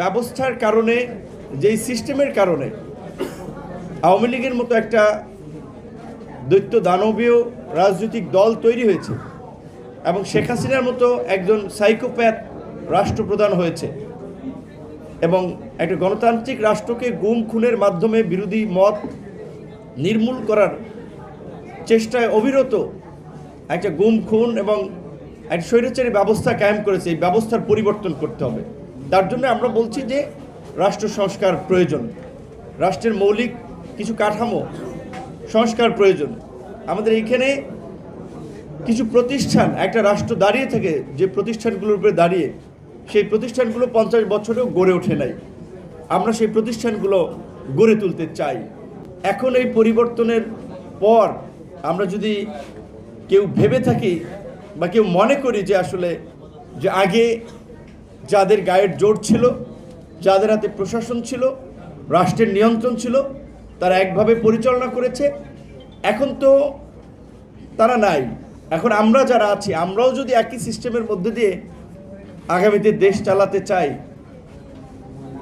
ব্যবস্থার কারণে, যেই সিস্টেমের কারণে আওয়ামী লীগের মতো একটা দৈত্য দানবীয় রাজনৈতিক দল তৈরি হয়েছে এবং শেখ হাসিনার মতো একজন সাইকোপ্যাথ রাষ্ট্রপ্রধান হয়েছে এবং একটা গণতান্ত্রিক রাষ্ট্রকে গুম খুনের মাধ্যমে বিরোধী মত নির্মূল করার চেষ্টায় অবিরত একটা গুম খুন এবং একটা স্বৈরাচারী ব্যবস্থা কায়েম করেছে। এই ব্যবস্থার পরিবর্তন করতে হবে। তার জন্য আমরা বলছি যে রাষ্ট্র সংস্কার প্রয়োজন। রাষ্ট্রের মৌলিক কিছু কাঠামো সংস্কার প্রয়োজন। আমাদের এইখানে কিছু প্রতিষ্ঠান, একটা রাষ্ট্র দাঁড়িয়ে থাকে যে প্রতিষ্ঠানগুলোর উপরে দাঁড়িয়ে। সেই প্রতিষ্ঠানগুলো পঞ্চাশ বছরেও গড়ে ওঠে নাই। আমরা সেই প্রতিষ্ঠানগুলো গড়ে তুলতে চাই। এখন এই পরিবর্তনের পর আমরা যদি কেউ ভেবে থাকি বা কেউ মনে করি যে আসলে যে আগে যাদের গায়ের জোর ছিল, যাদের হাতে প্রশাসন ছিল, রাষ্ট্রের নিয়ন্ত্রণ ছিল, তারা একভাবে পরিচালনা করেছে। এখন তো তারা নাই। এখন আমরা যারা আছি, আমরাও যদি একই সিস্টেমের মধ্যে দিয়ে আগামীতে দেশ চালাতে চাই,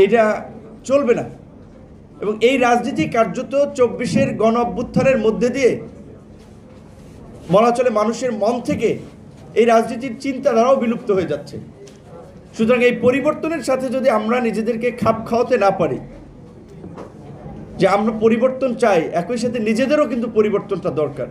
এটা চলবে না। এবং এই রাজনীতি কার্যত চব্বিশের গণ অভ্যুত্থানের মধ্যে দিয়ে বলা চলে মানুষের মন থেকে এই রাজনীতির চিন্তাধারাও বিলুপ্ত হয়ে যাচ্ছে। সুতরাং এই পরিবর্তনের সাথে যদি আমরা নিজেদেরকে খাপ খাওয়াতে না পারি, যে আমরা পরিবর্তন চাই, একই সাথে নিজেদেরও কিন্তু পরিবর্তনটা দরকার।